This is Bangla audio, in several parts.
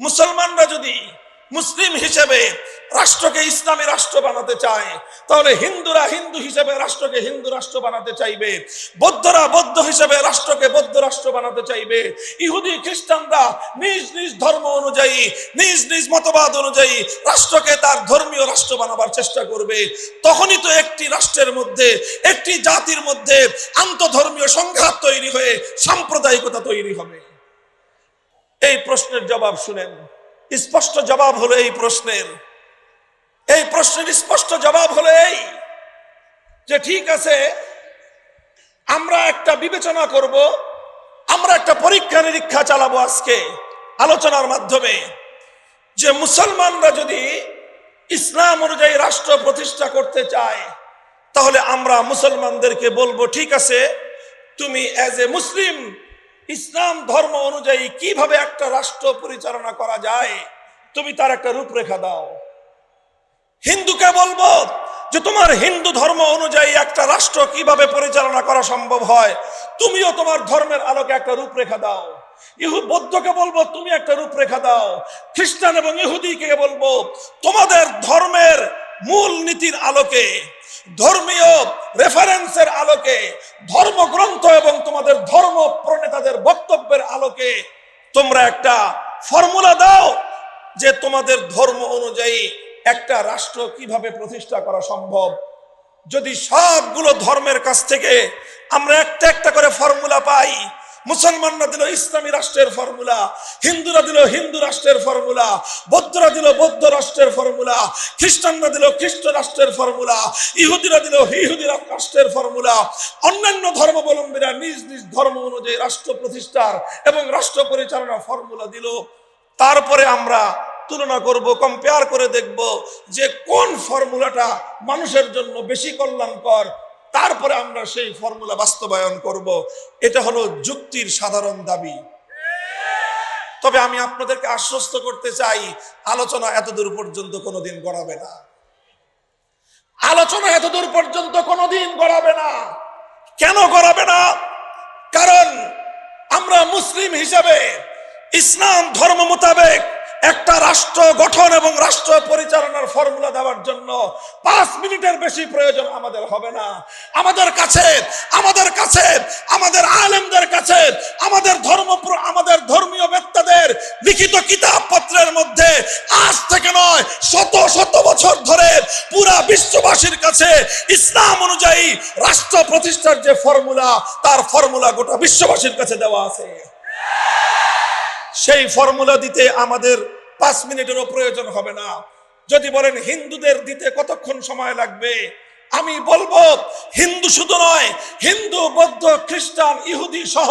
মুসলমানরা যদি মুসলিম হিসেবে রাষ্ট্রকে ইসলামী রাষ্ট্র বানাতে চায়, তাহলে হিন্দুরা হিন্দু হিসেবে রাষ্ট্রকে হিন্দু রাষ্ট্র বানাতে চাইবে, বৌদ্ধরা বৌদ্ধ হিসেবে রাষ্ট্রকে বৌদ্ধ রাষ্ট্র বানাতে চাইবে, ইহুদি, খ্রিস্টানরা নিজ নিজ ধর্ম অনুযায়ী, নিজ নিজ মতবাদ অনুযায়ী রাষ্ট্রকে তার ধর্মীয় রাষ্ট্র বানাবার চেষ্টা করবে। তখনই তো একটি রাষ্ট্রের মধ্যে, একটি জাতির মধ্যে আন্তধর্মীয় সংঘাত তৈরি হয়ে সাম্প্রদায়িকতা তৈরি হবে। এই প্রশ্নের জবাব শুনেন। স্পষ্ট জবাব হলো এই প্রশ্নের। এই প্রশ্নের স্পষ্ট জবাব হলো এই যে ঠিক আছে, আমরা একটা বিবেচনা করব, আমরা একটা পরীক্ষা নিরীক্ষা চালাবো আজকে আলোচনার মাধ্যমে যে মুসলমানরা যদি ইসলাম অনুযায়ী রাষ্ট্র প্রতিষ্ঠা করতে চায়, তাহলে আমরা মুসলমানদেরকে বলব, ঠিক আছে, তুমি অ্যাজ এ মুসলিম ইসলাম ধর্ম অনুযায়ী কীভাবে একটা রাষ্ট্র পরিচালনা করা যায়, তুমি তার একটা রূপরেখা দাও। হিন্দুকে বলব যে তোমার হিন্দু ধর্ম অনুযায়ী একটা রাষ্ট্র কীভাবে পরিচালনা করা সম্ভব হয়, তুমিও তোমার ধর্মের আলোকে একটা রূপরেখা দাও। ইহু বৌদ্ধকে বলব, তুমি একটা রূপরেখা দাও। খ্রিস্টান এবং ইহুদিকে বলব, তোমাদের ধর্মের মূল নীতির আলোকে, ধর্মীয় রেফারেন্সের আলোকে, ধর্মগ্রন্থ এবং তোমাদের ধর্ম তোমরা একটা ফর্মুলা দাও যে তোমাদের ধর্ম অনুযায়ী একটা রাষ্ট্র কীভাবে প্রতিষ্ঠা করা সম্ভব। যদি সবগুলো ধর্মের কাছ থেকে আমরা একটা একটা করে ফর্মুলা পাই মুসলমানরা দিল ইসলামী রাষ্ট্রের ফর্মুলা, হিন্দুরা দিল হিন্দু রাষ্ট্রের ফর্মুলা, বৌদ্ধরা দিল বৌদ্ধ রাষ্ট্রের ফর্মুলা, খ্রিস্টানরা দিল খ্রিস্ট রাষ্ট্রের ফর্মুলা, ইহুদিরা দিল ইহুদি রাষ্ট্রের ফর্মুলা। অন্যান্য ধর্মাবলম্বীরা নিজ নিজ ধর্ম অনুযায়ী রাষ্ট্র প্রতিষ্ঠার এবং রাষ্ট্র পরিচালনার ফর্মুলা দিল। তারপরে আমরা তুলনা করব কম্পেয়ার করে দেখব যে কোন ফর্মুলাটা মানুষের জন্য বেশি কল্যাণকর তারপরে আমরা সেই ফর্মুলা বাস্তবায়ন করব। এটা হলো যুক্তির সাধারণ দাবি। তবে আমি আপনাদেরকে আশ্বস্ত করতে চাই, আলোচনা এতদূর পর্যন্ত কোনোদিন গড়াবে না। আলোচনা এতদূর পর্যন্ত কোনোদিন গড়াবে না। কেন গড়াবে না? কারণ আমরা মুসলিম হিসাবে ইসলাম ধর্ম মোতাবেক একটা রাষ্ট্র গঠন এবং রাষ্ট্র পরিচালনার ফর্মুলা দেওয়ার জন্য পাঁচ মিনিটের বেশি প্রয়োজন আমাদের হবে না। আমাদের কাছে আমাদের কাছে, আমাদের আলেমদের কাছে, আমাদের ধর্ম আমাদের ধর্মীয় বেত্তাদের লিখিত কিতাব পত্রের মধ্যে আজ থেকে নয়, শত শত বছর ধরে পুরা বিশ্ববাসীর কাছে ইসলাম অনুযায়ী রাষ্ট্র প্রতিষ্ঠার যে ফর্মুলা, তার ফর্মুলা গোটা বিশ্ববাসীর কাছে দেওয়া আছে। সেই ফর্মুলা দিতে আমাদের পাঁচ মিনিটেরও প্রয়োজন হবে না। যদি বলেন হিন্দুদের দিতে কতক্ষণ সময় লাগবে? আমি বলব, হিন্দু শুধু নয়, হিন্দু, বৌদ্ধ, খ্রিস্টান, ইহুদি সহ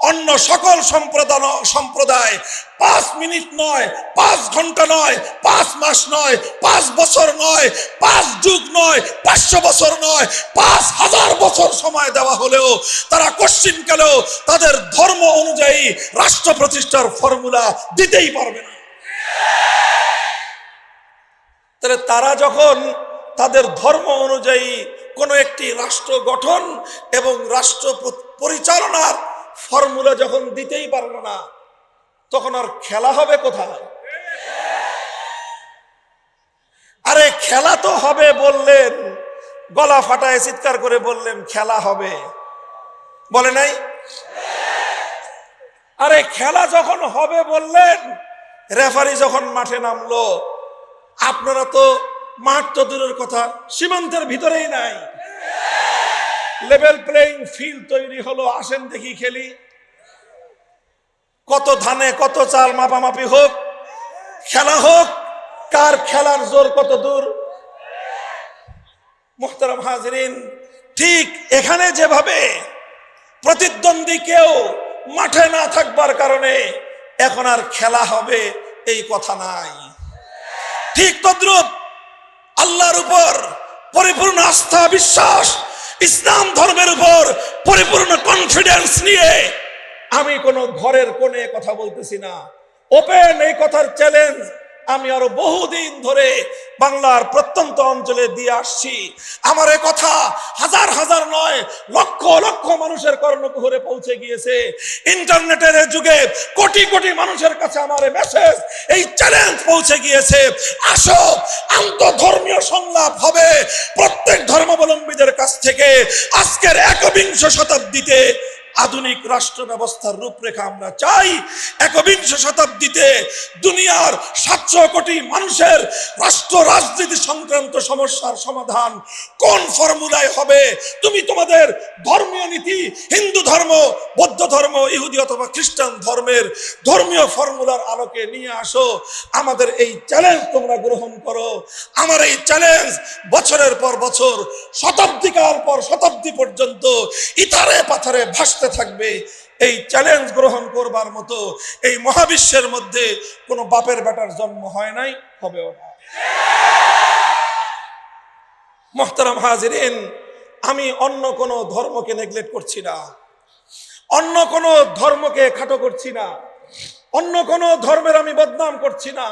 অন্য সকল সম্প্রদায় সম্প্রদায় পাঁচ মিনিট নয়, পাঁচ ঘণ্টা নয়, পাঁচ মাস নয়, পাঁচ বছর নয়, পাঁচ যুগ নয়, পাঁচশো বছর নয়, পাঁচ হাজার বছর সময় দেওয়া হলেও তারা কশ্চিনকালেও তাদের ধর্ম অনুযায়ী রাষ্ট্র প্রতিষ্ঠার ফর্মুলা দিতেই পারবে না। তাহলে তারা যখন তাদের ধর্ম অনুযায়ী কোনো একটি রাষ্ট্র গঠন এবং রাষ্ট্র পরিচালনার ফর্মুলা যখন দিতেই পারল না, তখন আর খেলা হবে কোথায়? আরে খেলা তো হবে বললেন, গলা ফাটায় চিৎকার করে বললেন, খেলা হবে। বলে নাই? আরে খেলা যখন হবে বললেন, রেফারি যখন মাঠে নামলো, আপনারা তো মাঠ তো দূরের কথা, সীমান্তের ভিতরেই নাই। লেভেল প্লেইং ফিল্ড তৈরি হলো, আসেন দেখি খেলি। কত ধানে, কত চাল মাপামাপি হোক, খেলা হোক, কার খেলার জোর কত দূর। মোহতারাম হাজরিন, ঠিক এখানে যেভাবে প্রতিদ্বন্দ্বী কেউ মাঠে না থাকবার কারণে এখন আর খেলা হবে, এই কথা নাই। ঠিক তদ্রুপ আল্লাহর উপর পরিপূর্ণ আস্থা, বিশ্বাস, ইসলাম ধর্মের উপর পরিপূর্ণ কনফিডেন্স নিয়ে আমি কোনো ঘরের কোণে কথা বলতেছি না। ওপেন এই কথার চ্যালেঞ্জ আমি আরও বহুদিন ধরে বাংলার প্রত্যন্ত অঞ্চলে দিয়ে আসছি। আমার এ কথা হাজার হাজার নয়, লক্ষ লক্ষ মানুষের কর্ণকুহরে পৌঁছে গিয়েছে। ইন্টারনেটের যুগে কোটি কোটি মানুষের কাছে আমার মেসেজ এই চ্যালেঞ্জ পৌঁছে গিয়েছে। আসো, আন্তধর্মীয় সংলাপ হবে প্রত্যেক ধর্মাবলম্বীদের কাছ থেকে আজকের একবিংশ শতাব্দীতে। আধুনিক রাষ্ট্র ব্যবস্থার রূপরেখা আমরা চাই। একবিংশ শতাব্দীতে দুনিয়ার সাতশো কোটি মানুষের রাষ্ট্র রাজনীতি সংক্রান্ত সমস্যার সমাধান কোন ফর্মুলায় হবে? তুমি তোমাদের ধর্মীয় নীতি, হিন্দু ধর্ম, বৌদ্ধ ধর্ম, ইহুদি অথবা খ্রিস্টান ধর্মের ধর্মীয় ফর্মুলার আলোকে নিয়ে আসো। আমাদের এই চ্যালেঞ্জ তোমরা গ্রহণ করো। আমার এই চ্যালেঞ্জ বছরের পর বছর, শতাব্দীকাল পর শতাব্দী পর্যন্ত ইতারে পাথারে ভাসতে থাকবে, এই চ্যালেঞ্জ গ্রহণ করবার মতো এই মহাবিশ্বের মধ্যে কোনো বাপের বেটার জন্ম হয় নাই, হবেও না। মোহতারাম হাজিরিন, আমি অন্য কোনো ধর্মকে নেগলেক্ট করছি না, অন্য কোনো ধর্মকে খাটো করছি না, অন্য কোনো ধর্মের আমি বদনাম করছি না,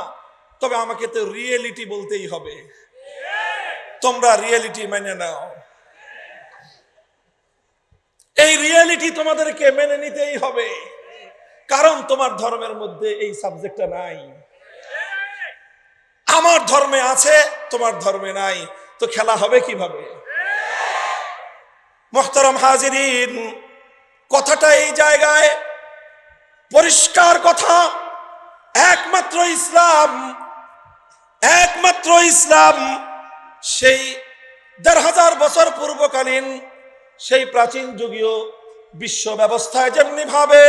তবে আমাকে তো রিয়েলিটি বলতেই হবে। তোমরা রিয়েলিটি মেনে নাও। এই রিয়েলিটি তোমাদেরকে মেনে নিতেই হবে। কারণ তোমার ধর্মের মধ্যে এই সাবজেক্টটা নাই। আমার ধর্মে আছে, তোমার ধর্মে নাই। তো খেলা হবে কীভাবে? মোহতারাম হাজিরিন, কথাটা এই জায়গায় পরিষ্কার কথা। একমাত্র ইসলাম একমাত্র ইসলাম, সেই দেড় হাজার বছর পূর্বকালীন সেই প্রাচীন যুগীয় বিশ্ব ব্যবস্থায় যেমনি ভাবে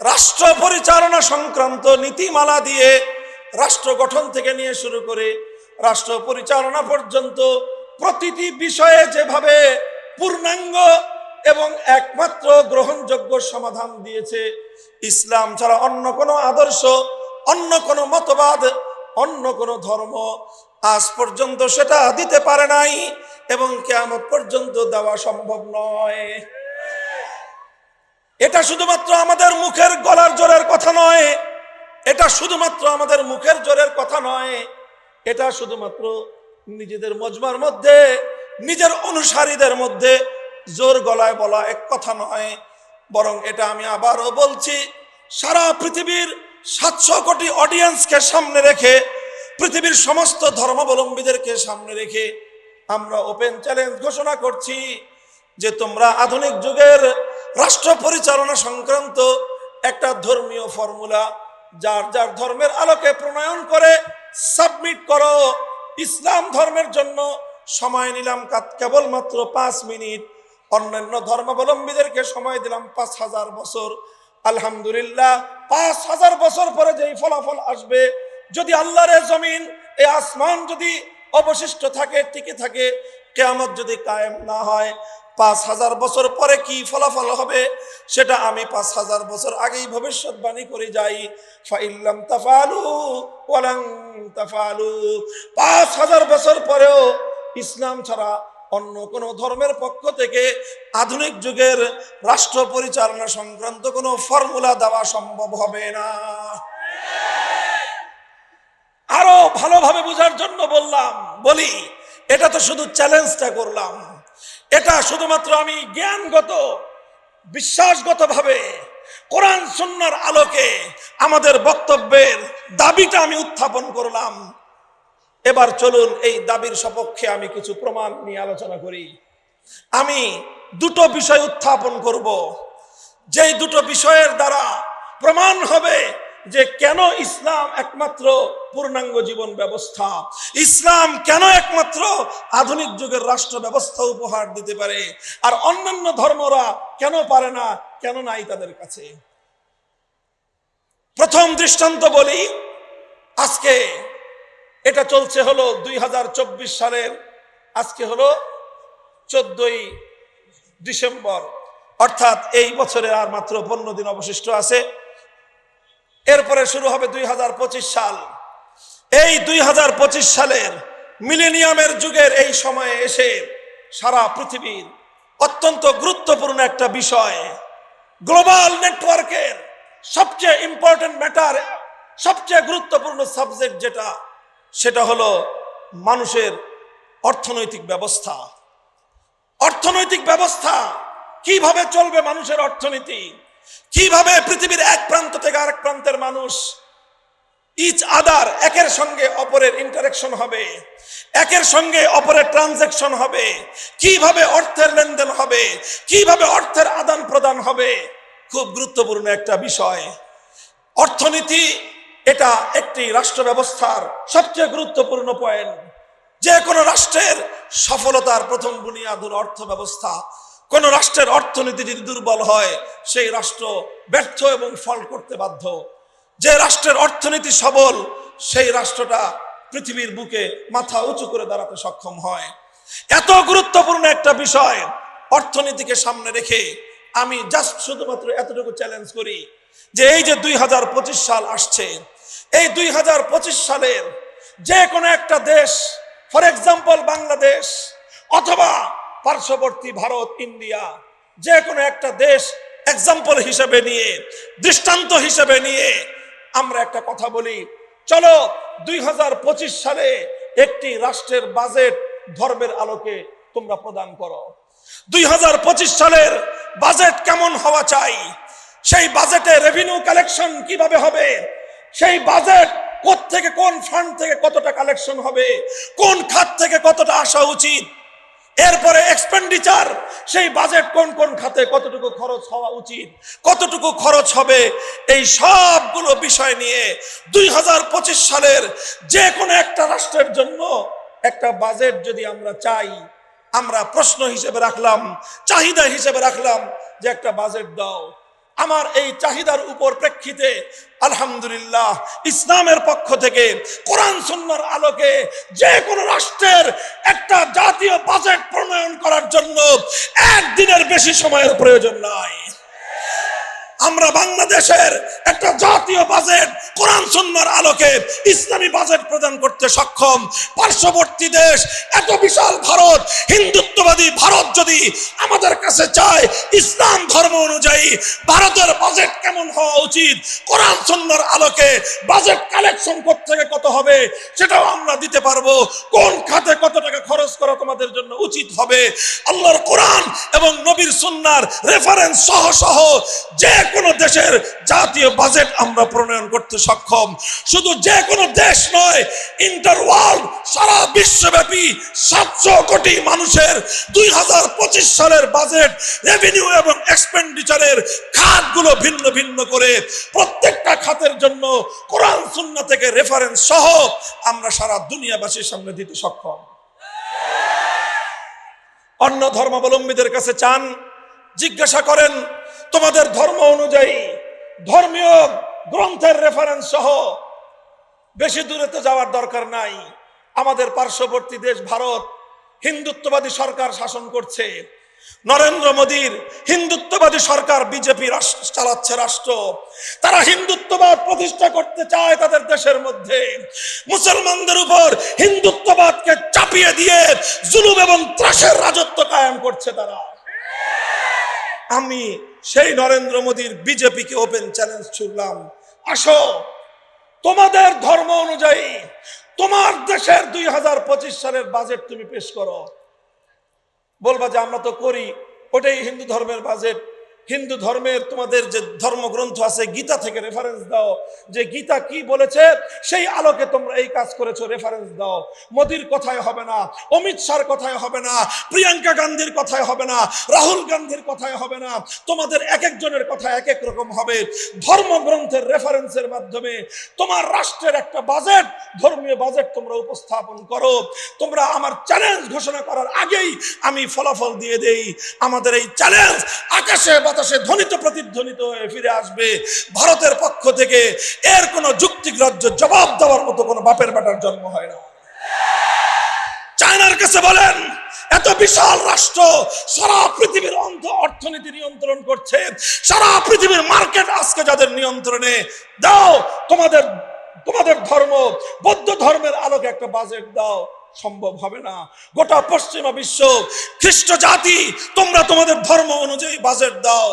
রাষ্ট্র পরিচালনা সংক্রান্ত নীতিমালা দিয়ে রাষ্ট্র গঠন থেকে নিয়ে শুরু করে রাষ্ট্র পরিচালনা পর্যন্ত প্রতিটি বিষয়ে যেভাবে পূর্ণাঙ্গ এবং একমাত্র গ্রহণযোগ্য সমাধান দিয়েছে, ইসলাম ছাড়া অন্য কোনো আদর্শ, অন্য কোনো মতবাদ, অন্য কোনো ধর্ম আজ পর্যন্ত সেটা দিতে পারে নাই এবং কেয়ামত পর্যন্ত দেওয়া সম্ভব নয়। এটা শুধুমাত্র আমাদের মুখের গলার জোরের কথা নয়। এটা শুধুমাত্র আমাদের মুখের জোরের কথা নয়। এটা শুধুমাত্র নিজেদের মজমার মধ্যে, নিজের অনুসারীদের মধ্যে জোর গলায় বলা এক কথা নয়। বরং এটা আমি আবারও বলছি, সারা পৃথিবীর সাতশো কোটি অডিয়েন্সকে সামনে রেখে পৃথিবীর সমস্ত ধর্মাবলম্বীদেরকে সামনে রেখে আমরা ওপেন চ্যালেঞ্জ ঘোষণা করছি যে তোমরা আধুনিক যুগের রাষ্ট্র পরিচালনা সংক্রান্ত একটা ধর্মীয় ফর্মুলা যার যার ধর্মের আলোকে প্রণয়ন করে সাবমিট করো। ইসলাম ধর্মের জন্য সময় নিলাম কেবলমাত্র পাঁচ মিনিট। অন্যান্য ধর্মাবলম্বীদেরকে সময় দিলাম পাঁচ হাজার বছর। আলহামদুলিল্লাহ, পাঁচ হাজার বছর পরে যেই ফলাফল আসবে যদি আল্লাহর জমিন, এই আসমান যদি অবশিষ্ট থাকে, টিকে থাকে, কেয়ামত যদি কায়েম না হয়, পাঁচ হাজার বছর পরে কি ফলাফল হবে? সেটা আমি পাঁচ হাজার বছর আগেই ভবিষ্যৎবাণী করে যাই। ফাইল্লাম তাফালু ওয়ালাং তাফালু। পাঁচ হাজার বছর পরেও ইসলাম ছাড়া অন্য কোন ধর্মের পক্ষ থেকে আধুনিক যুগের রাষ্ট্র পরিচালনা সংক্রান্ত কোনো ফর্মুলা দেওয়া সম্ভব হবে না। আরও ভালোভাবে বোঝার জন্য বললাম, বলি, এটা তো শুধু চ্যালেঞ্জটা করলাম। এটা শুধুমাত্র আমি জ্ঞানগত বিশ্বাসগত ভাবে কোরআন সুন্নার আলোকে আমাদের বক্তব্যের দাবিটা আমি উত্থাপন করলাম। এবার চলুন এই দাবির সপক্ষে আমি কিছু প্রমাণ নিয়ে আলোচনা করি। আমি দুটো বিষয় উত্থাপন করব। যেই দুটো বিষয়ের দ্বারা প্রমাণ হবে যে কেন ইসলাম একমাত্র পূর্ণাঙ্গ জীবন ব্যবস্থা? ইসলাম কেন একমাত্র আধুনিক যুগের রাষ্ট্র ব্যবস্থা উপহার দিতে পারে? আর অন্যান্য ধর্মরা কেন পারে না, কেন নাই তাদের কাছে? প্রথম দৃষ্টান্ত বলি, আজকে এটা চলছে হলো দুই হাজার চব্বিশ সালের, আজকে হলো চোদ্দই ডিসেম্বর। অর্থাৎ এই বছরের আর মাত্র পনেরো দিন অবশিষ্ট আছে। এরপরে শুরু হবে দুই হাজার পঁচিশ সাল। এই দুই হাজার পঁচিশ সালের মিলেনিয়ামের যুগের এই সময়ে এসে সারা পৃথিবীর অত্যন্ত গুরুত্বপূর্ণ একটা বিষয়, গ্লোবাল নেটওয়ার্কের সবচেয়ে ইম্পর্টেন্ট ম্যাটার, সবচেয়ে গুরুত্বপূর্ণ সাবজেক্ট যেটা, সেটা হলো মানুষের অর্থনৈতিক ব্যবস্থা। অর্থনৈতিক ব্যবস্থা কীভাবে চলবে মানুষের অর্থনীতি? কীভাবে পৃথিবীর এক প্রান্ত থেকে আরেক প্রান্তের মানুষ ইচ আদার একের সঙ্গে অপরের ইন্টারেকশন হবে, একের সঙ্গে অপরের ট্রানজেকশন হবে, কীভাবে অর্থের লেনদেন হবে, কীভাবে অর্থের আদান প্রদান হবে, খুব গুরুত্বপূর্ণ একটা বিষয়। অর্থনীতি এটা একটি রাষ্ট্র ব্যবস্থার সবচেয়ে গুরুত্বপূর্ণ পয়েন্ট যে কোনো রাষ্ট্রের সফলতার প্রথম বুনিয়াদ হল অর্থ ব্যবস্থা। কোন রাষ্ট্রের অর্থনীতি যদি দুর্বল হয়, সেই রাষ্ট্র ব্যর্থ এবং ফল করতে বাধ্য। যে রাষ্ট্রের অর্থনীতি সবল, সেই রাষ্ট্রটা পৃথিবীর বুকে মাথা উঁচু করে দাঁড়াতে সক্ষম হয়। এত গুরুত্বপূর্ণ একটা বিষয় অর্থনীতিকে সামনে রেখে আমি জাস্ট শুধুমাত্র এতটুকু চ্যালেঞ্জ করি যে এই যে দুই হাজার পঁচিশ সাল আসছে, এই দুই হাজার পঁচিশ সালের যে কোনো একটা দেশ ফর এক্সাম্পল বাংলাদেশ অথবা পার্শ্ববর্তী ভারত, ইন্ডিয়া যে কোনো একটা দেশ এক্সাম্পল হিসেবে নিয়ে, দৃষ্টান্ত হিসেবে নিয়ে আমরা একটা কথা বলি। চলো, দুই হাজার পঁচিশ সালে একটি রাষ্ট্রের বাজেট ধর্মের আলোকে তোমরা প্রদান করো। দুই হাজার পঁচিশ সালের বাজেট কেমন হওয়া চাই? সেই বাজেটে রেভিনিউ কালেকশন কীভাবে হবে? সেই বাজেট থেকে কোন ফান্ড থেকে কতটা কালেকশন হবে? কোন খাত থেকে কতটা আসা উচিত? এরপরে এক্সপেন্ডিচার সেই বাজেট কোন কোন খাতে কতটুকু খরচ হওয়া উচিত, কতটুকু খরচ হবে, এই সবগুলো বিষয় নিয়ে দুই হাজার পঁচিশ সালের যে কোনো একটা রাষ্ট্রের জন্য একটা বাজেট যদি আমরা চাই, আমরা প্রশ্ন হিসেবে রাখলাম, চাহিদা হিসেবে রাখলাম যে একটা বাজেট দাও। আমার এই চাহিদার উপর প্রেক্ষিতে আলহামদুলিল্লাহ ইসলামের পক্ষ থেকে কোরআন সুন্নার আলোকে যে কোনো রাষ্ট্রের একটা জাতীয় বাজেট প্রণয়ন করার জন্য একদিনের বেশি সময়ের প্রয়োজন নাই। আমরা বাংলাদেশের একটা জাতীয় বাজেট কোরআন সুন্নার আলোকে ইসলামী বাজেট প্রদান করতে সক্ষম। পার্শ্ববর্তী দেশ, এত বিশাল ভারত, হিন্দুত্ববাদী ভারত যদি আমাদের কাছে চায়, ইসলাম ধর্ম অনুযায়ী ভারতের বাজেট কেমন হওয়া উচিত? কোরআন সুন্নার আলোকে বাজেট কালেকশন থেকে কত হবে? সেটাও আমরা দিতে পারব। কোন খাতে কত টাকা খরচ করা তোমাদের জন্য উচিত হবে? আল্লাহর কোরআন এবং নবীর সুন্নার রেফারেন্স সহ সহ যে কোনো দেশের জাতীয় বাজেট আমরা প্রণয়ন করতে সক্ষম। শুধু যে কোনো দেশ নয় ইন্টার ওয়ার্ল্ড সারা বিশ্বব্যাপী সাতশো কোটি মানুষের দুই হাজার পঁচিশ সালের বাজেট রেভিনিউ এবং এক্সপেন্ডিচারের খাতগুলো ভিন্ন ভিন্ন করে প্রত্যেকটা খাতের জন্য কোরআন সুন্না থেকে রেফারেন্স সহ আমরা সারা দুনিয়াবাসীর সামনে দিতে সক্ষম। অন্য ধর্মাবলম্বীদের কাছে চান, জিজ্ঞাসা করেন তোমাদের ধর্ম অনুযায়ী, ধর্মীয় গ্রন্থের রেফারেন্স সহ বেশি দূরে তো যাওয়ার দরকার নাই। আমাদের পার্শ্ববর্তী দেশ ভারত, হিন্দুত্ববাদী সরকার শাসন করছে। নরেন্দ্র মোদীর হিন্দুত্ববাদী সরকার বিজেপি চালাচ্ছে রাষ্ট্র। তারা হিন্দুত্ববাদ প্রতিষ্ঠা করতে চায় তাদের দেশের মধ্যে। মুসলমানদের উপর হিন্দুত্ববাদকে চাপিয়ে দিয়ে জুলুম এবং ত্রাসের রাজত্ব কায়েম করছে তারা। আমি সেই নরেন্দ্র মোদীর বিজেপিকে ওপেন চ্যালেঞ্জ ছুড়লাম। আসো, তোমাদের ধর্ম অনুযায়ী তোমার দেশের দুই হাজার পঁচিশ সালের বাজেট তুমি পেশ করো। বলবা যে আমরা তো করি, ওটাই হিন্দু ধর্মের বাজেট হিন্দু ধর্মের তোমাদের যে ধর্মগ্রন্থ আছে, গীতা থেকে রেফারেন্স দাও। যে গীতা কি বলেছে, সেই আলোকে তোমরা এই কাজ করেছ রেফারেন্স দাও। মোদির কথায় হবে না, অমিত শাহর কথায় হবে না, প্রিয়াঙ্কা গান্ধীর কথায় হবে না, রাহুল গান্ধীর কথায় হবে না। তোমাদের এক একজনের কথা এক এক রকম হবে। ধর্মগ্রন্থের রেফারেন্সের মাধ্যমে তোমার রাষ্ট্রের একটা বাজেট ধর্মীয় বাজেট তোমরা উপস্থাপন করো। তোমরা আমার চ্যালেঞ্জ ঘোষণা করার আগেই আমি ফলাফল দিয়ে দেই। আমাদের এই চ্যালেঞ্জ আকাশে বাতাসে ধ্বনিত, প্রতিধ্বনিত হয়ে ফিরে আসবে। ভারতের পক্ষ থেকে এর কোনো যুক্তিগ্রাহ্য জবাব দেওয়ার মতো কোনো বাপের বেটার জন্ম হয় না। চায়নার কাছে বলেন, এত বিশাল রাষ্ট্র সারা পৃথিবীর অন্ধ অর্থনীতি নিয়ন্ত্রণ করছে। সারা পৃথিবীর মার্কেট আজকে যাদের নিয়ন্ত্রণে, দাও তোমাদের তোমাদের ধর্ম, বৌদ্ধ ধর্মের আলোকে একটা বাজেট দাও। সম্ভব হবে না। গোটা পশ্চিমা বিশ্ব খ্রিস্ট জাতি তোমরা তোমাদের ধর্ম অনুযায়ী বাজেট দাও।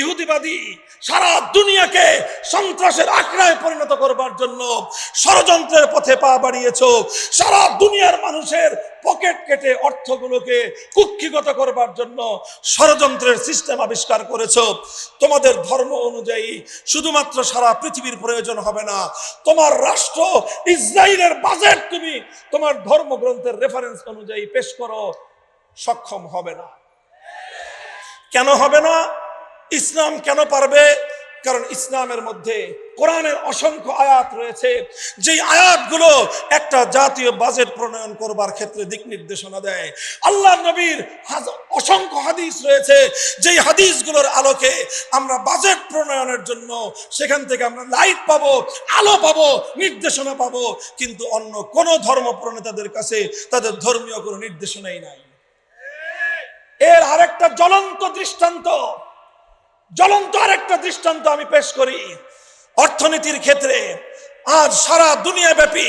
ইহুদিবাদী সারা দুনিয়াকে সন্ত্রাসের আখড়ায় পরিণত করবার জন্য ষড়যন্ত্রের পথে পা বাড়িয়েছ। সারা দুনিয়ার মানুষের পকেট কেটে অর্থগুলোকে কুক্ষিগত করবার জন্য ষড়যন্ত্রের সিস্টেম আবিষ্কার করেছ। তোমাদের ধর্ম অনুযায়ী শুধুমাত্র সারা পৃথিবীর প্রয়োজন হবে না। তোমার রাষ্ট্র, ইসরায়েলের বাজেট তুমি তোমার ধর্মগ্রন্থের রেফারেন্স অনুযায়ী পেশ করো। সক্ষম হবে না। কেন হবে না? ইসলাম কেন পারবে? কারণ ইসলামের মধ্যে কোরআনের অসংখ্য আয়াত রয়েছে। যেই আয়াতগুলো একটা জাতীয় বাজেট প্রণয়ন করবার ক্ষেত্রে দিক নির্দেশনা দেয়। আল্লাহ নবীর অসংখ্য হাদিস রয়েছে। যেই হাদিসগুলোর আলোকে আমরা বাজেট প্রণয়নের জন্য সেখান থেকে আমরা লাইট পাবো, আলো পাবো, নির্দেশনা পাবো। কিন্তু অন্য কোনো ধর্ম প্রণেতাদের কাছে তাদের ধর্মীয় কোনো নির্দেশনাই নাই। এর আরেকটা জ্বলন্ত দৃষ্টান্ত জ্বলন্ত আরেকটা দৃষ্টান্ত আমি পেশ করি। অর্থনীতির ক্ষেত্রে আজ সারা দুনিয়া ব্যাপী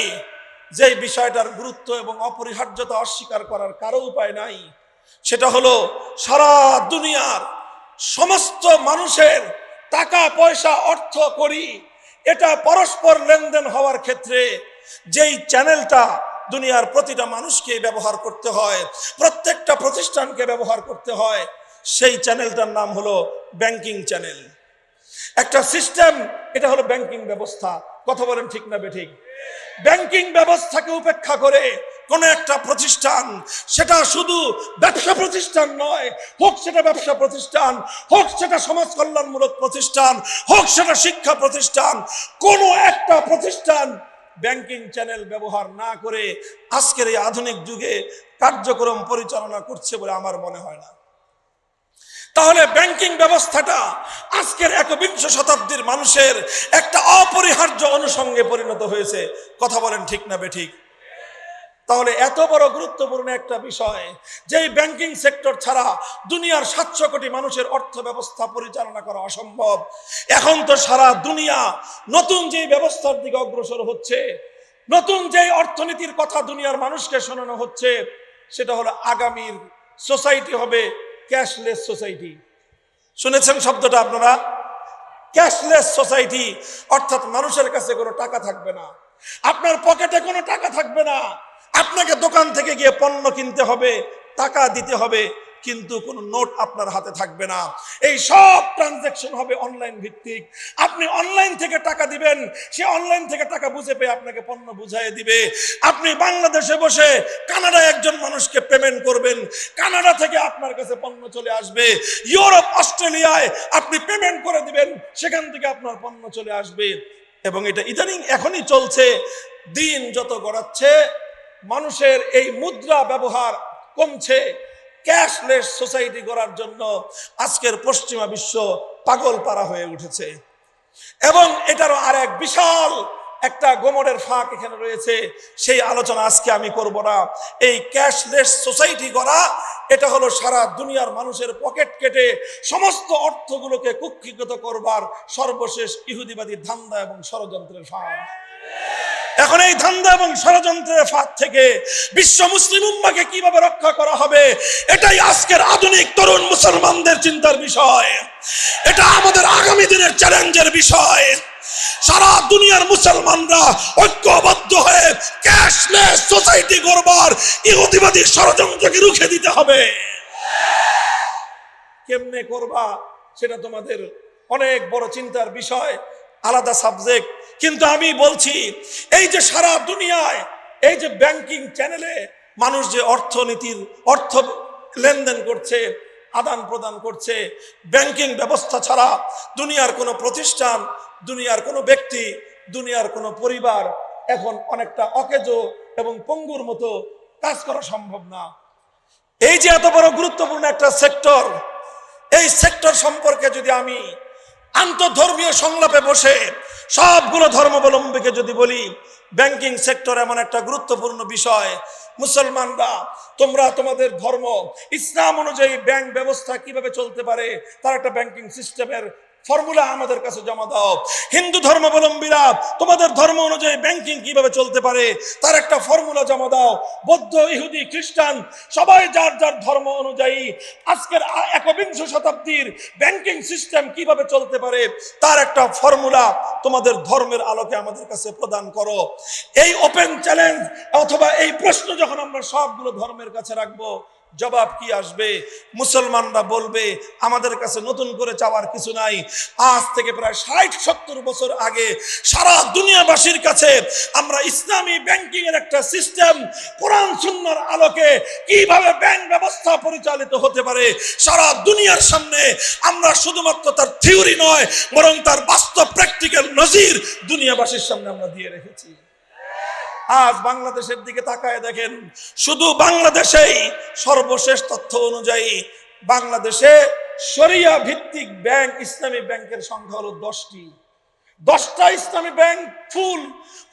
যে বিষয়টার গুরুত্ব এবং অপরিহার্যতা অস্বীকার করার কারও উপায় নাই, সেটা হলো সারা দুনিয়ার সমস্ত মানুষের টাকা, পয়সা, অর্থ করি, এটা পরস্পর লেনদেন হওয়ার ক্ষেত্রে যেই চ্যানেলটা দুনিয়ার প্রতিটা মানুষকে ব্যবহার করতে হয়, প্রত্যেকটা প্রতিষ্ঠানকে ব্যবহার করতে হয় সেই চ্যানেলটার নাম হলো ব্যাংকিং চ্যানেল। একটা সিস্টেম, এটা হলো ব্যাংকিং ব্যবস্থা। কথা বলেন ঠিক না বেঠিক? ব্যাংকিং ব্যবস্থাকে উপেক্ষা করে কোন একটা প্রতিষ্ঠান, সেটা শুধু ব্যবসা প্রতিষ্ঠান নয়, হোক সেটা ব্যবসা প্রতিষ্ঠান, হোক সেটা সমাজ কল্যাণমূলক প্রতিষ্ঠান, হোক সেটা শিক্ষা প্রতিষ্ঠান, কোন একটা প্রতিষ্ঠান ব্যাংকিং চ্যানেল ব্যবহার না করে আজকের এই আধুনিক যুগে কার্যক্রম পরিচালনা করছে বলে আমার মনে হয় না। তাহলে ব্যাংকিং ব্যবস্থাটা আজকের একবিংশ শতাব্দীর মানুষের একটা অপরিহার্য অনুষঙ্গে পরিণত হয়েছে। কথা বলেন ঠিক না বেঠিক তাহলে এত বড় গুরুত্বপূর্ণ একটা বিষয় যে এই ব্যাংকিং সেক্টর ছাড়া দুনিয়ার সাতশো কোটি মানুষের অর্থ ব্যবস্থা পরিচালনা করা অসম্ভব। এখন তো সারা দুনিয়া নতুন যে ব্যবস্থার দিকে অগ্রসর হচ্ছে, নতুন যে অর্থনীতির কথা দুনিয়ার মানুষকে শোনানো হচ্ছে, সেটা হলো আগামীর সোসাইটি হবে ক্যাশলেস সোসাইটি। শুনেছেন শব্দটা আপনারা? ক্যাশলেস সোসাইটি, অর্থাৎ মানুষের কাছে কোনো টাকা থাকবে না। আপনার পকেটে কোনো টাকা থাকবে না। আপনাকে দোকান থেকে গিয়ে পণ্য কিনতে হবে, টাকা দিতে হবে। কিন্তু কোনো নোট আপনার হাতে থাকবে না। এই সব ট্রানজ্যাকশন হবে অনলাইন ভিত্তিক। আপনি অনলাইন থেকে টাকা দিবেন, সে অনলাইন থেকে টাকা বুঝে পেয়ে আপনাকে পণ্য বুঝাই দিবে। আপনি বাংলাদেশে বসে কানাডায় একজন মানুষকে পেমেন্ট করবেন। কানাডা থেকে আপনার কাছে পণ্য চলে আসবে। ইউরোপ, অস্ট্রেলিয়ায় আপনি পেমেন্ট করে দিবেন, সেখান থেকে আপনার পণ্য চলে আসবে। এবং এটা ইদানিং এখনই চলছে। দিন যত গড়াচ্ছে, মানুষের এই মুদ্রা ব্যবহার কমছে। ক্যাশলেস সোসাইটি করার জন্য আজকের পশ্চিমা বিশ্ব পাগল পারা হয়ে উঠেছে। এবং এটারও আর এক বিশাল একটা গোমরের ফাঁক এখানে রয়েছে। সেই আলোচনা আজকে আমি করব না। এই ক্যাশলেস সোসাইটি করা এটা হলো সারা দুনিয়ার মানুষের পকেট কেটে সমস্ত অর্থগুলোকে কুক্ষিগত করবার সর্বশেষ ইহুদিবাদী ধান্দা এবং ষড়যন্ত্রের ফাঁক এখন এই ধান্দা এবং ষড়যন্ত্রের ফাঁদ থেকে বিশ্ব মুসলিম উম্মাকে কীভাবে রক্ষা করা হবে, এটাই আজকের আধুনিক তরুণ মুসলমানদের চিন্তার বিষয়। এটা আমাদের আগামী দিনের চ্যালেঞ্জের বিষয়। সারা দুনিয়ার মুসলমানরা ঐক্যবদ্ধ হয়ে ক্যাশলেস সোসাইটি করবার ইহুদিবাদী ষড়যন্ত্রকে রুখে দিতে হবে। কেমনে করবা, সেটা তোমাদের অনেক বড় চিন্তার বিষয়। আলাদা সাবজেক্ট কিন্তু আমি বলছি, এই যে সারা দুনিয়ায়, এই যে ব্যাংকিং চ্যানেলে মানুষ যে অর্থনীতির অর্থ লেনদেন করছে, আদান প্রদান করছে ব্যাংকিং ব্যবস্থা ছাড়া দুনিয়ার কোনো প্রতিষ্ঠান, দুনিয়ার কোনো ব্যক্তি, দুনিয়ার কোনো পরিবার এখন অনেকটা অকেজো এবং পঙ্গুর মতো কাজ করা সম্ভব না। এই যে এত বড় গুরুত্বপূর্ণ একটা সেক্টর এই সেক্টর সম্পর্কে যদি আমি আন্তধর্মীয় সংলাপে বসে সবগুলো ধর্মাবলম্বীকে যদি বলি, ব্যাংকিং সেক্টর এমন একটা গুরুত্বপূর্ণ বিষয়। মুসলমানরা, তোমরা তোমাদের ধর্ম, ইসলাম অনুযায়ী ব্যাংক ব্যবস্থা কীভাবে চলতে পারে, তার একটা ব্যাংকিং সিস্টেমের ফর্মুলা আমাদের কাছে জমা দাও। হিন্দু ধর্মাবলম্বীরা, তোমাদের ধর্ম অনুযায়ী ব্যাংকিং কীভাবে চলতে পারে, তার একটা ফর্মুলা জমা দাও। বৌদ্ধ, ইহুদি, খ্রিস্টান, সবাই যার যার ধর্ম অনুযায়ী আজকের একবিংশ শতাব্দীর ব্যাংকিং সিস্টেম কীভাবে চলতে পারে, তার একটা ফর্মুলা তোমাদের ধর্মের আলোকে আমাদের কাছে প্রদান করো। এই ওপেন চ্যালেঞ্জ অথবা এই প্রশ্ন যখন আমরা সবগুলো ধর্মের কাছে রাখব জবাব কি আসবে? মুসলমানরা বলবে, আমাদের কাছে নতুন করে চাওয়ার কিছু নাই। আজ থেকে প্রায় ষাট, সত্তর বছর আগে সারা দুনিয়াবাসীর কাছে আমরা ইসলামী ব্যাংকিং এর একটা সিস্টেম, কোরআন সুন্নার আলোকে কীভাবে ব্যাংক ব্যবস্থা পরিচালিত হতে পারে, সারা দুনিয়ার সামনে আমরা শুধুমাত্র তার থিওরি নয়, বরং তার বাস্তব প্র্যাকটিক্যাল নজির দুনিয়াবাসীর সামনে আমরা দিয়ে রেখেছি। আজ বাংলাদেশের দিকে তাকায় দেখেন, শুধু বাংলাদেশেই সর্বশেষ তথ্য অনুযায়ী বাংলাদেশে শরিয়া ভিত্তিক ব্যাংক, ইসলামী ব্যাংকের সংখ্যা হলো দশটি। দশটা ইসলামী ব্যাংক ফুল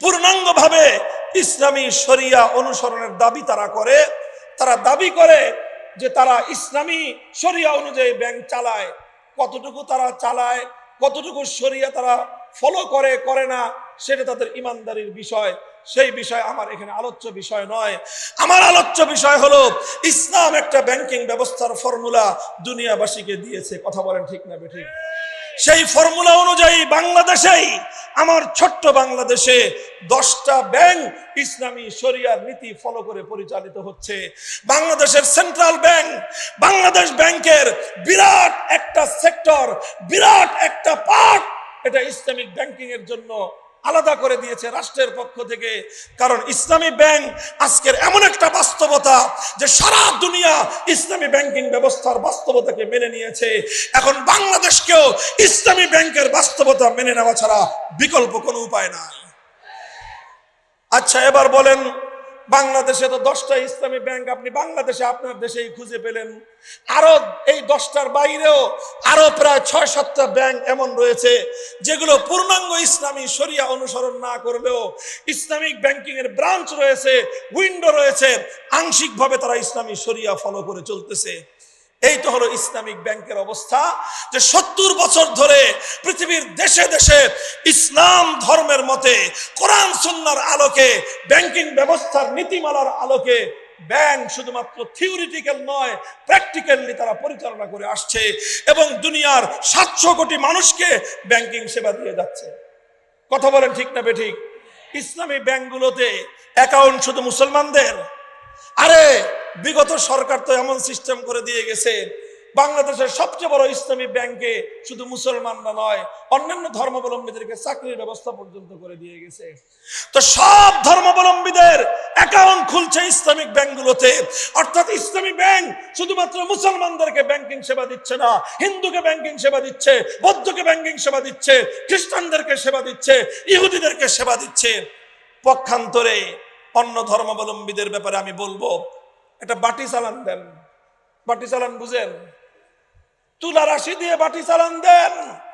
পূর্ণাঙ্গ ভাবে ইসলামী শরিয়া অনুসরণের দাবি তারা করে। তারা দাবি করে যে তারা ইসলামী শরিয়া অনুযায়ী ব্যাংক চালায়। কতটুকু তারা চালায়, কতটুকু শরিয়া তারা ফলো করে করে না, সেটা তাদের ইমানদারির বিষয়। সেই বিষয় আমার এখানে আলোচ্য বিষয় নয়। আমার আলোচ্য বিষয় হলো, ইসলাম একটা ব্যাংকিং ব্যবস্থার ফর্মুলা দুনিয়াবাসীকে দিয়েছে। কথা বলেন ঠিক না বেঠিক? সেই ফর্মুলা অনুযায়ী বাংলাদেশেই, আমার ছোট্ট বাংলাদেশে দশটা ব্যাংক ইসলামী শরিয়ার নীতি ফলো করে পরিচালিত হচ্ছে। বাংলাদেশের সেন্ট্রাল ব্যাংক বাংলাদেশ ব্যাংকের বিরাট একটা সেক্টর বিরাট একটা পার্ট এটা ইসলামিক ব্যাংকিং এর জন্য আলাদা করে দিয়েছে রাষ্ট্রের পক্ষ থেকে। কারণ ইসলামী ব্যাংক আজকের এমন একটা বাস্তবতা যে সারা দুনিয়া ইসলামী ব্যাংকিং ব্যবস্থার বাস্তবতাকে মেনে নিয়েছে। এখন বাংলাদেশকেও ইসলামী ব্যাংকের বাস্তবতা মেনে নেওয়া ছাড়া বিকল্প কোনো উপায় নাই। আচ্ছা এবার বলেন বাংলাদেশে তো দশটা ইসলামী ব্যাংক আপনি বাংলাদেশে আপনার দেশেই খুঁজে পেলেন। আরও এই দশটার বাইরেও আরও প্রায় ছয় সাতটা ব্যাংক এমন রয়েছে, যেগুলো পূর্ণাঙ্গ ইসলামী সরিয়া অনুসরণ না করলেও ইসলামিক ব্যাংকিং এর ব্রাঞ্চ রয়েছে, উইন্ডো রয়েছে, আংশিকভাবে তারা ইসলামী সরিয়া ফলো করে চলতেছে। এই তো হলো ইসলামিক ব্যাংকের অবস্থা যে সত্তর বছর ধরে পৃথিবীর দেশে দেশে ইসলাম ধর্মের মতে কোরআন সুন্নার আলোকে, ব্যাংকিং ব্যবস্থার নীতিমালার আলোকে ব্যাংক শুধুমাত্র থিওরিটিক্যাল নয়, প্র্যাকটিক্যালি তারা পরিচালনা করে আসছে এবং দুনিয়ার সাতশো কোটি মানুষকে ব্যাংকিং সেবা দিয়ে যাচ্ছে। কথা বলেন ঠিক না বেঠিক ইসলামী ব্যাংকগুলোতে অ্যাকাউন্ট শুধু মুসলমানদের আরে, বিগত সরকার তো এমন সিস্টেম করে দিয়ে গেছে, বাংলাদেশের সবচেয়ে বড় ইসলামী ব্যাংকে শুধু মুসলমানরা নয়, অন্যান্য ধর্মাবলম্বীদেরকে চাকরির ব্যবস্থা পর্যন্ত করে দিয়ে গেছে। তো সব ধর্মাবলম্বীদের অ্যাকাউন্ট খুলছে ইসলামিক ব্যাংকগুলোতে অর্থাৎ ইসলামী ব্যাংক শুধুমাত্র মুসলমানদেরকে ব্যাংকিং সেবা দিচ্ছে না, হিন্দুকে ব্যাংকিং সেবা দিচ্ছে, বৌদ্ধকে ব্যাংকিং সেবা দিচ্ছে, খ্রিস্টানদেরকে সেবা দিচ্ছে, ইহুদিদেরকে সেবা দিচ্ছে। পক্ষান্তরে অন্য ধর্মাবলম্বীদের ব্যাপারে আমি বলব এটা বাটি চালান দেন। বাটি চালান বুঝেন? তুলা রাশি দিয়ে বাটি চালান দেন।